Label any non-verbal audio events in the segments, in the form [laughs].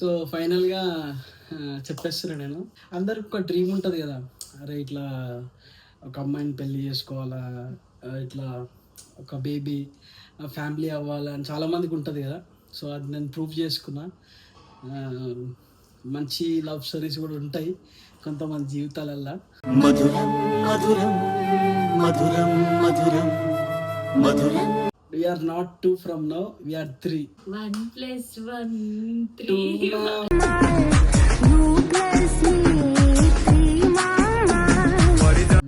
So ఫైనల్గా చెప్పేస్తున్నా నేను. అందరికి ఒక డ్రీమ్ ఉంటుంది కదా. అరే ఇట్లా ఒక అమ్మాయిని పెళ్ళి చేసుకోవాలా? ఇట్లా ఒక బేబీ ఫ్యామిలీ అవ్వాలా అని చాలామందికి ఉంటుంది కదా. సో అది నేను ప్రూవ్ చేసుకున్నా. మంచి లవ్ స్టోరీస్ కూడా ఉంటాయి కొంతమంది జీవితాలల్లో. మధురం మధురం మధురం మధురం మధురం. We are not two from no we are three one plus one three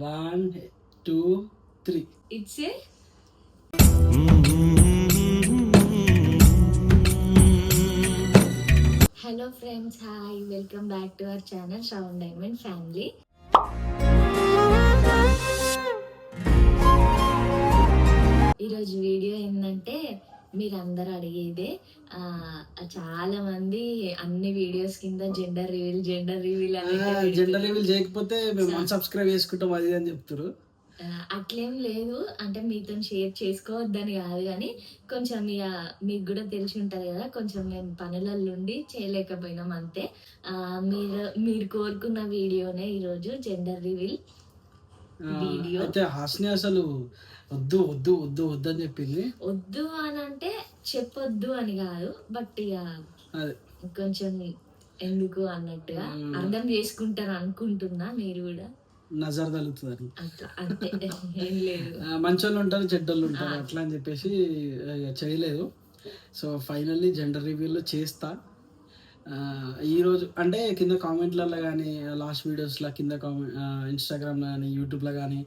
one two three it's a hello friends hi welcome back to our channel Shravan diamond family ఈరోజు video ఏంటంటే మీరు అందరు అడిగేదే చాలా మంది అన్ని వీడియోస్ కింద gender reveal gender reveal gender reveal చేయకపోతే మేము అన్సబ్స్క్రైబ్ చేసుకుంటాం అది అని చెప్తారు అట్లేం లేదు. అంటే మీతో షేర్ చేసుకోవద్దని కాదు కానీ కొంచెం ఇక మీకు కూడా తెలిసి ఉంటది కదా కొంచెం మేము పనులలో ఉండి చేయలేకపోయినాం అంతే. మీరు మీరు కోరుకున్న వీడియోనే ఈరోజు జెండర్ రివీల్ వీడియో. అయితే హాస్ని అసలు వద్దు వద్దు వద్దు వద్దు అని చెప్పింది. వద్దు అని అంటే చెప్పొద్దు అని కాదు బట్ ఇక అదే. కొంచెం ఎందుకు అన్నట్టుగా అర్థం చేసుకుంటారు అనుకుంటున్నా మీరు కూడా. నజర్ తగులుతుందని. మంచోళ్ళు ఉంటారు చెడ్డోళ్ళు ఉంటారు అట్లా అని చెప్పేసి చేయలేదు. సో ఫైనల్లీ జెండర్ రివ్యూలో చేస్తా. ఈరోజు అంటే కింద కామెంట్లలో కానీ లాస్ట్ వీడియోస్లో కింద కామెంట్ ఇన్స్టాగ్రామ్లో కానీ యూట్యూబ్లో కానీ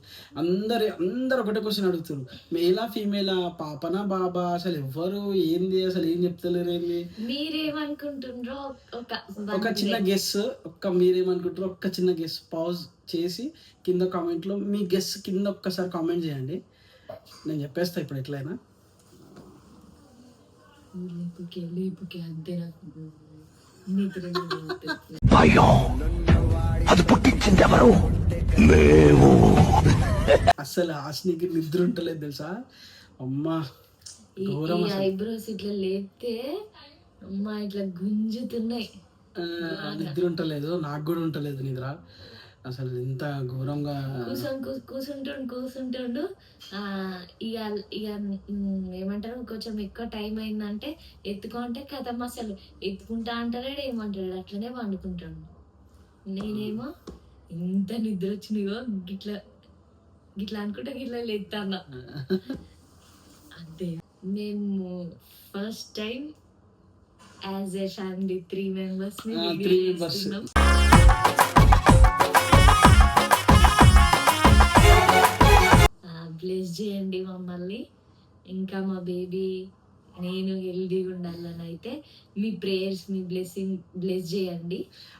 అందరు అందరు ఒకటే క్వశ్చన్ అడుగుతారు మేలా ఫీమేలా పాపనా బాబా? అసలు ఎవ్వరు ఏంది? అసలు ఏం చెప్తలేరు ఏంది? ఒక చిన్న గెస్ ఒక్క మీరేమనుకుంటారో ఒక్క చిన్న గెస్ పాజ్ చేసి కింద కామెంట్లో మీ గెస్ కింద ఒక్కసారి కామెంట్ చేయండి. నేను చెప్పేస్తా ఇప్పుడు ఎట్లయినా. లేపుకే లేపుకే అంతే నాకు. భయం అది పుట్టించింది ఎవరు? మేము. అసలు హాస్నికి నిద్ర ఉంటలేదు తెలుసా? అమ్మా ఐబ్రోస్ ఇట్లా లేపితే అమ్మా ఇట్లా గుంజుతున్నాయి. ఆ, నిద్ర ఉంటలేదు నాకు కూడా ఉంటలేదు నిద్ర. అసలు ఇంత ఘోరంగా కూర్చొని కూర్చుంటుండు కూర్చుంటుండు ఇక ఇక ఏమంటారు? కొంచెం ఎక్కువ టైం అయిందంటే ఎత్తుకో అంటే కథం అసలు ఎత్తుకుంటా అంటారాడు ఏమంటాడు? అట్లనే వండుకుంటాడు నేనేమో ఎంత నిద్ర వచ్చినాయో గిట్లా గిట్లా అనుకుంటే గిట్లా లేస్తాను అంతే. మేము first time as a family three members. three bless చేయండి మమ్మల్ని. ఇంకా మా బేబీ నేను హెల్దీగా ఉండాలని అయితే మీ ప్రేయర్స్ మీ బ్లెస్సింగ్ బ్లెస్ చేయండి.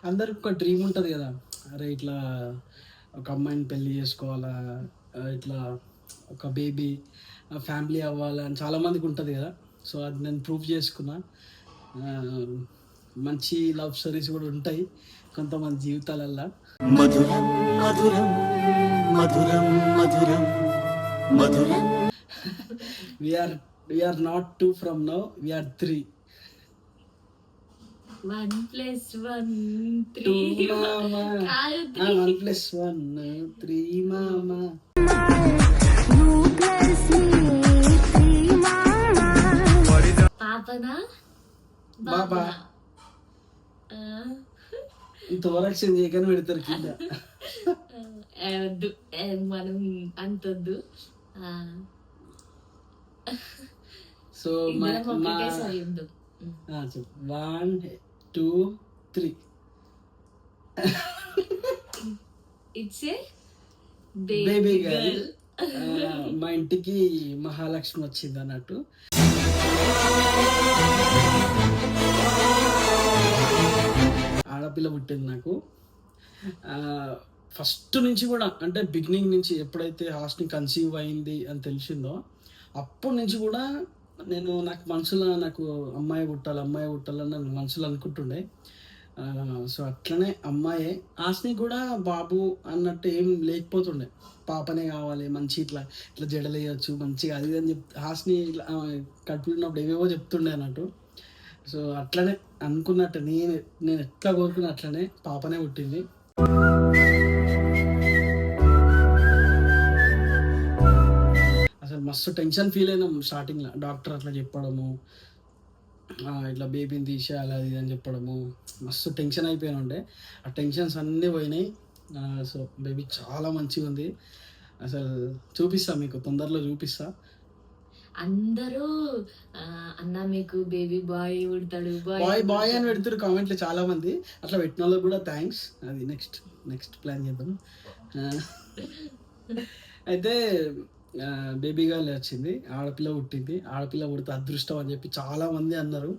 అందరికి ఒక డ్రీమ్ ఉంటుంది కదా. అరే ఇట్లా ఒక అమ్మాయిని పెళ్ళి చేసుకోవాలా ఇట్లా ఒక బేబీ ఫ్యామిలీ అవ్వాలా అని చాలామందికి ఉంటుంది కదా. సో అది నేను ప్రూవ్ చేసుకున్నా. మంచి లవ్ స్టోరీస్ కూడా ఉంటాయి కొంతమంది జీవితాలల్లో. మధురం మధురం మధురం మధురం. We are we are not two from no we are three one plus one three one plus one three మామా పాపనా? బాబా. ఆ, ఇంత ఓరక్షన్ చేయకని పెడతారు కింద. మనం అంతొద్దు. So one two three it's a baby girl మా ఇంటికి మహాలక్ష్మి వచ్చింది అన్నట్టు. ఆడపిల్ల పుట్టింది నాకు. ఫస్ట్ నుంచి కూడా అంటే బిగినింగ్ నుంచి ఎప్పుడైతే హాస్ని కన్సీవ్ అయింది అని తెలిసిందో అప్పటి నుంచి కూడా నేను నాకు మనసులో నాకు అమ్మాయి పుట్టాలి అమ్మాయి పుట్టాలని నేను మనసులో అనుకుంటుండే. సో అట్లనే అమ్మాయే. హాస్ని కూడా బాబు అన్నట్టు ఏం లేకపోతుండే. పాపనే కావాలి మంచి ఇట్లా ఇట్లా జడలేయచ్చు మంచిగా అది అని చెప్ హాస్ని ఇట్లా కట్టుకున్నప్పుడు ఏవేవో చెప్తుండే అన్నట్టు. సో అట్లనే అనుకున్నట్టు నేను నేను ఎట్లా కోరుకున్నా అట్లనే పాపనే పుట్టింది. మస్తు టెన్షన్ ఫీల్ అయినాం స్టార్టింగ్లో డాక్టర్ అట్లా చెప్పడము ఇట్లా బేబీని తీసేయాలి అది అని చెప్పడము. మస్తు టెన్షన్ అయిపోయిన ఉండే ఆ టెన్షన్స్ అన్నీ పోయినాయి. సో బేబీ చాలా మంచిగా ఉంది. అసలు చూపిస్తా మీకు తొందరలో చూపిస్తా. అందరూ అన్న మీకు బేబీ బాయ్ ఉడతాడు బాయ్ బాయ్ అని పెడుతున్నారు కామెంట్లు చాలా మంది. అట్లా పెట్టిన వాళ్ళకి కూడా థ్యాంక్స్ అది నెక్స్ట్ నెక్స్ట్ ప్లాన్ చేద్దాం. [laughs] అయితే బేబీ గర్ల్ వచ్చింది ఆడపిల్ల పుట్టింది. ఆడపిల్ల పుడితే అదృష్టం అని చెప్పి చాలా మంది అన్నారు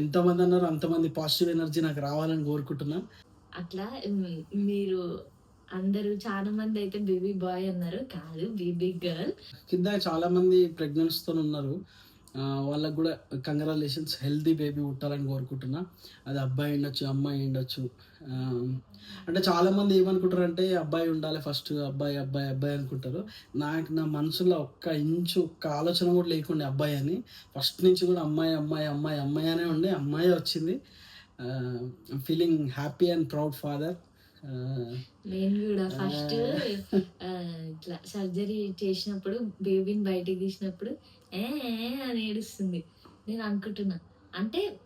ఎంతమంది అన్నారు అంతమంది పాజిటివ్ ఎనర్జీ నాకు రావాలని కోరుకుంటున్నా. అట్లా మీరు అందరూ చాలా మంది అయితే బేబీ బాయ్ అన్నారు. కాదు బేబీ గర్ల్ కింద చాలా మంది ప్రెగ్నెంట్స్తో ఉన్నారు. వాళ్ళకు కూడా కంగ్రాచులేషన్స్ హెల్దీ బేబీ పుట్టాలని కోరుకుంటున్నా. అది అబ్బాయి ఉండొచ్చు అమ్మాయి ఉండొచ్చు. అంటే చాలా మంది ఏమనుకుంటారు అంటే అబ్బాయి ఉండాలి ఫస్ట్ అబ్బాయి అబ్బాయి అబ్బాయి అనుకుంటారు. నాకు నా మనసులో ఒక్క ఇంచు ఒక్క ఆలోచన కూడా లేకుండే అబ్బాయి అని. ఫస్ట్ నుంచి కూడా అమ్మాయి అమ్మాయి అమ్మాయి అమ్మాయి అనే ఉండే అమ్మాయి వచ్చింది. Feeling happy and proud father నేను కూడా ఫస్ట్ ఇట్లా సర్జరీ చేసినప్పుడు బేబీని బయటికి తీసినప్పుడు ఏ అని ఏడుస్తుంది. నేను అనుకుంటున్నా. అంటే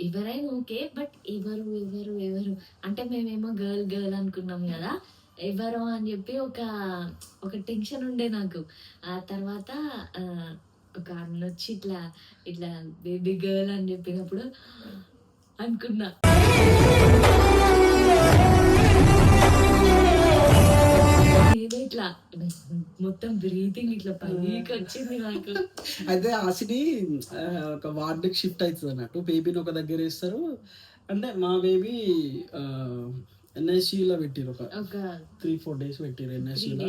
ఎవరైనా ఓకే బట్ ఎవరు ఎవరు ఎవరు? అంటే మేమేమో గర్ల్ గర్ల్ అనుకున్నాం కదా. ఎవరు అని చెప్పి ఒక ఒక టెన్షన్ ఉండే నాకు. ఆ తర్వాత ఒక అన్న వచ్చి ఇట్లా ఇట్లా బేబీ గర్ల్ అని చెప్పినప్పుడు అనుకున్నా. మొత్తం బ్రీతింగ్ ఇట్లా పైకి వచ్చింది నాకు. అయితే ఆశని ఒక వార్డుకి షిఫ్ట్ అవుతుంది అన్నట్టు. బేబీని ఒక దగ్గర వేస్తారు. అంటే మా బేబీ ఎన్ఎస్సిలో పెట్టిరు ఒక త్రీ ఫోర్ డేస్ పెట్టిరు ఎన్ఎస్సిలో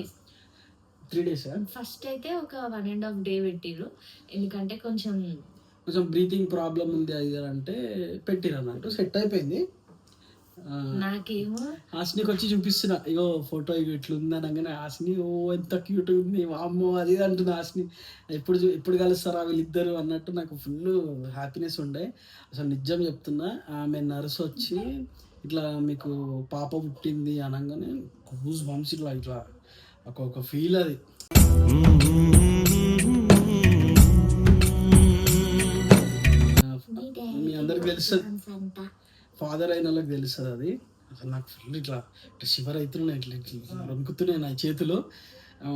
త్రీ డేస్ ఫస్ట్ అయితే ఒక వన్ అండ్ హాఫ్ డే పెట్టిర్రు ఎందుకంటే కొంచెం కొంచెం బ్రీతింగ్ ప్రాబ్లం ఉంది అది అంటే పెట్టిరు అన్నట్టు. సెట్ అయిపోయింది. నాకేమో? హాసినికి వచ్చి చూపిస్తున్నా. ఇగో ఫోటో ఇగో ఇట్లా ఉంది అనగానే హాసిని ఓ ఎంత క్యూట్ ఉంది అమ్మో అది అంటుంది హాసిని. ఎప్పుడు ఎప్పుడు కలుస్తారా వీళ్ళిద్దరు అన్నట్టు నాకు ఫుల్ హ్యాపీనెస్ ఉండే. అసలు నిజం చెప్తున్నా ఆమె నర్స్ వచ్చి ఇట్లా మీకు పాప పుట్టింది అనగానే గూస్ బంప్స్ ఇట్లా ఇట్లా ఒక ఫీల్ అది. మీ అందరికి తెలుసు. అంతా ఫాదర్ అయిన వాళ్ళకి తెలుస్తుంది అది. అసలు నాకు ఫుల్ ఇట్లా ఇట్లా షివర్ అవుతున్నాయి ఇట్లా ఇట్లా వణుకుతున్నాయి నా చేతిలో.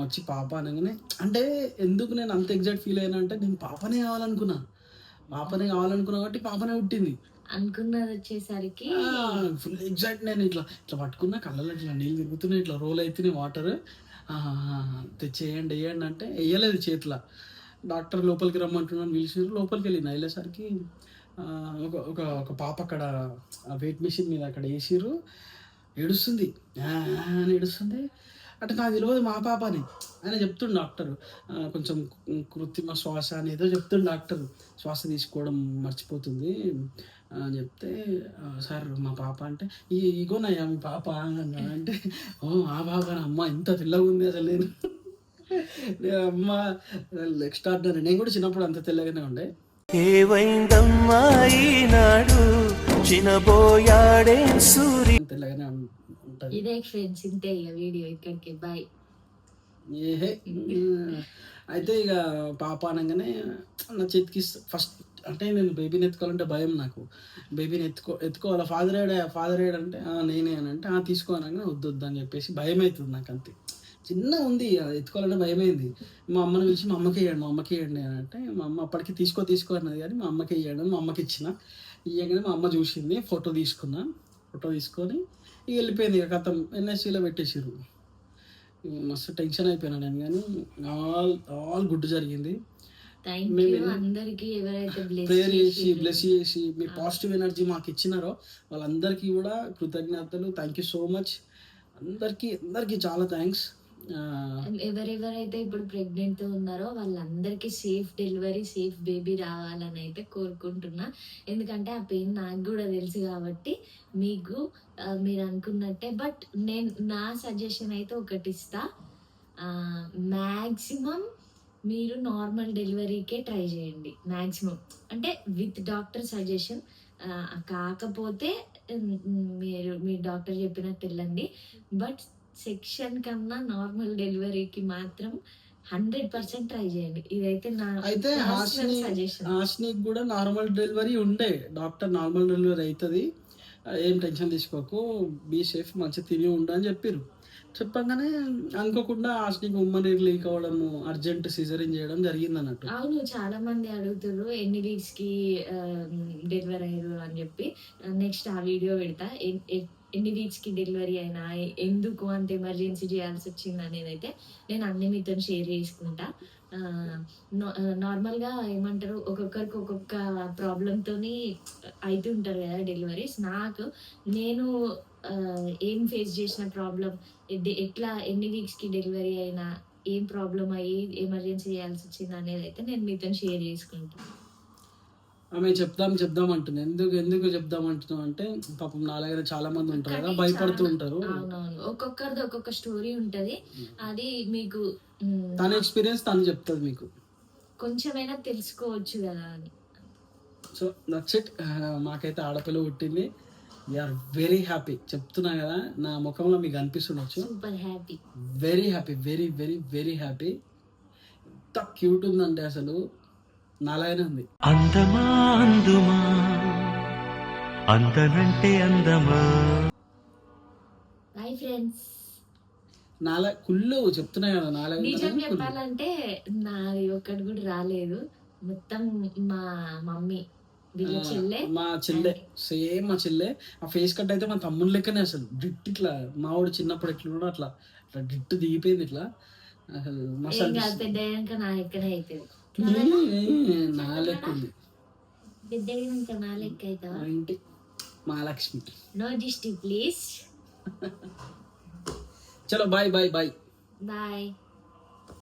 వచ్చి పాప అనగానే అంటే ఎందుకు నేను అంత ఎగ్జాక్ట్ ఫీల్ అయినా అంటే నేను పాపనే కావాలనుకున్నా. పాపనే కావాలనుకున్నా కాబట్టి పాపనే పుట్టింది. అనుకున్నది వచ్చేసరికి ఫుల్ ఎగ్జాక్ట్ నేను ఇట్లా ఇట్లా పట్టుకున్నా కళ్ళలో ఇట్లా నీళ్ళు తిరుగుతున్నాయి ఇట్లా రోల్ అవుతున్నాయి వాటర్ తెచ్చేయండి వేయండి అంటే వేయలేదు చేతిలో. డాక్టర్ లోపలికి రమ్మంటున్నాను పిలిచారు లోపలికి వెళ్ళిన వెళ్ళేసరికి ఒక ఒక ఒక పాప అక్కడ వెయిట్ మిషన్ మీద అక్కడ వేసిర్రు ఏడుస్తుంది. అని ఏడుస్తుంది. అంటే నాకు తెలియదు మా పాప అని ఆయన చెప్తుండు డాక్టర్. కొంచెం కృత్రిమ శ్వాస అని ఏదో చెప్తుండు డాక్టర్. శ్వాస తీసుకోవడం మర్చిపోతుంది. అని చెప్తే సార్ మా పాప అంటే ఈ ఇగోనయ్యా మీ పాప అన్నా అంటే ఓ ఆ బాబా అమ్మ ఎంత తెల్లగా ఉంది అసలు నేను. అమ్మ ఎక్స్ట్రాడినరీ నేను కూడా చిన్నప్పుడు అంత తెల్లగానే ఉండే. ఏవైందమ్మా ఈనాడు? చినబోయాడే సూర్య ఉంటది. ఇదే ఫ్రెండ్స్ ఇంతే ఇక వీడియో ఇక్కడికి బాయ్. ఏహే అయితే ఇక పాప అనగానే నా చేతికి ఫస్ట్ అంటే నేను బేబీని ఎత్తుకోవాలంటే భయం నాకు. బేబీని ఎత్తుకో ఎత్తుకోవాలి? ఫాదర్ ఏడా ఫాదర్ ఏడా అంటే "ఆ, నేనే అని అంటే "ఆ, తీసుకో అనగానే వద్దు వద్దు అని చెప్పేసి భయం అవుతుంది నాకు అంతే. చిన్న ఉంది అది ఎత్తుకోవాలంటే భయమైంది. మా అమ్మని పిలిచి మా అమ్మకి ఇవ్వండి మా అమ్మకి ఇవ్వండి అని అంటే మా అమ్మ అప్పటికి తీసుకో తీసుకో అన్నది. కానీ మా అమ్మకి ఇవ్వండి అని మా అమ్మకి ఇచ్చిన. ఇవ్వగానే మా అమ్మ చూసింది ఫోటో తీసుకున్నా. ఫోటో తీసుకొని ఇక వెళ్ళిపోయింది. ఇక కథం ఎన్ఎస్సీలో పెట్టేసారు మస్తు టెన్షన్ అయిపోయినా నేను. కానీ ఆల్ ఆల్ గుడ్ జరిగింది. ప్రేయర్ చేసి బ్లెస్ చేసి మీ పాజిటివ్ ఎనర్జీ మాకు ఇచ్చినారో వాళ్ళందరికీ కూడా కృతజ్ఞతలు. థ్యాంక్ యూ సో మచ్ అందరికీ అందరికీ చాలా థ్యాంక్స్ ఎవరెవరైతే ఇప్పుడు ప్రెగ్నెంట్ ఉన్నారో వాళ్ళందరికీ సేఫ్ డెలివరీ సేఫ్ బేబీ రావాలని అయితే కోరుకుంటున్నా. ఎందుకంటే ఆ పెయిన్ నాకు కూడా తెలుసు కాబట్టి మీకు మీరు అనుకున్నట్టే. బట్ నేను నా సజెషన్ అయితే ఒకటి ఇస్తా మ్యాక్సిమం మీరు నార్మల్ డెలివరీకే ట్రై చేయండి. మ్యాక్సిమం అంటే విత్ డాక్టర్ సజెషన్ కాకపోతే మీరు మీ డాక్టర్ చెప్పినట్టు వెళ్ళండి. బట్ సెక్షన్ కన్నా నార్మల్ డెలివరీకి మాత్రం హండ్రెడ్ పర్సెంట్ ట్రై చేయండి. ఇదైతే నా అయితే హాస్నికి కూడా నార్మల్ డెలివరీ ఉండే. డాక్టర్ నార్మల్ డెలివరీ అవుతుంది ఏం టెన్షన్ తీసుకోకు. బీ సేఫ్ మంచిగా తిని ఉండు అని చెప్పారు చెప్పగానే అనుకోకుండా హాస్నికి ఉమ్మని లీక్ అవ్వడము అర్జెంట్ సిజరింగ్ చేయడం జరిగింది అన్నట్టు. అవును చాలా మంది అడుగుతారు ఎన్ని వీక్స్కి డెలివరీ అయ్యారు అని చెప్పి. నెక్స్ట్ ఆ వీడియో పెడతా. ఎన్ని వీక్స్కి డెలివరీ అయినా ఎందుకు అంత ఎమర్జెన్సీ చేయాల్సి వచ్చింది అనేది అయితే నేను అన్ని మీతో షేర్ చేసుకుంటా. నార్మల్గా ఏమంటారు ఒక్కొక్కరికి ఒక్కొక్క ప్రాబ్లంతోని అవుతుంటారు కదా డెలివరీస్. నాకు నేను ఏం ఫేస్ చేసిన ప్రాబ్లం ఎట్లా ఎన్ని వీక్స్కి డెలివరీ అయినా ఏం ప్రాబ్లం అయ్యి ఎమర్జెన్సీ చేయాల్సి వచ్చింది అనేది అయితే నేను మీతో షేర్ చేసుకుంటాను ఆమె చెప్దాం చెప్దాం అంటుంది. ఎందుకు ఎందుకు చెప్దాం అంటున్నాం అంటే పాపం నాలుగైదు చాలా మంది ఉంటారు కదా భయపడుతూ ఉంటారు. అవునవును. ఒక్కొక్కరిది ఒక్కొక్క స్టోరీ ఉంటది. అది మీకు తన ఎక్స్పీరియన్స్ తను చెప్తుంది మీకు. కొంచెమైనా తెలుసుకోవచ్చు కదా అని. సో దట్స్ ఇట్ మాకైతే ఆడపిల్ల పుట్టింది. వీఆర్ వెరీ హ్యాపీ చెప్తున్నా కదా నా ముఖంలో మీకు అనిపిస్తుండొచ్చు. Super happy very happy very very very happy ఎంత క్యూట్ ఉందంటే అసలు. నాలాగానే ఉంది. అందమా అందుమా? అందనంటే అందమా? హాయ్ ఫ్రెండ్స్ నాలా కుళ్ళు చెప్తున్నా కదా నాలుగు నిజం చెప్పాలంటే నాది ఒక్కటి కూడా రాలేదు. మొత్తం మా మమ్మీ వీళ్ళ చెల్లె. మా చెల్లె సేమ్ మా చెల్లె. ఆ ఫేస్ కట్ అయితే మా తమ్ముడు లెక్కనే అసలు. డిట్ ఇట్లా మా వాడు చిన్నప్పుడు ఎట్లా కూడా అట్లా. అట్లా డిట్టు దిగిపోయింది ఇట్లా. అసలు. పెద్ద నా అవుతుంది ఏ, నా లెక్క ఉంది పెద్ద అయినాక నా లెక్క అవుతావా మా ఇంటి మహాలక్ష్మి. నో దిష్టి ప్లీజ్ చలో బాయ్ బాయ్ బాయ్ బాయ్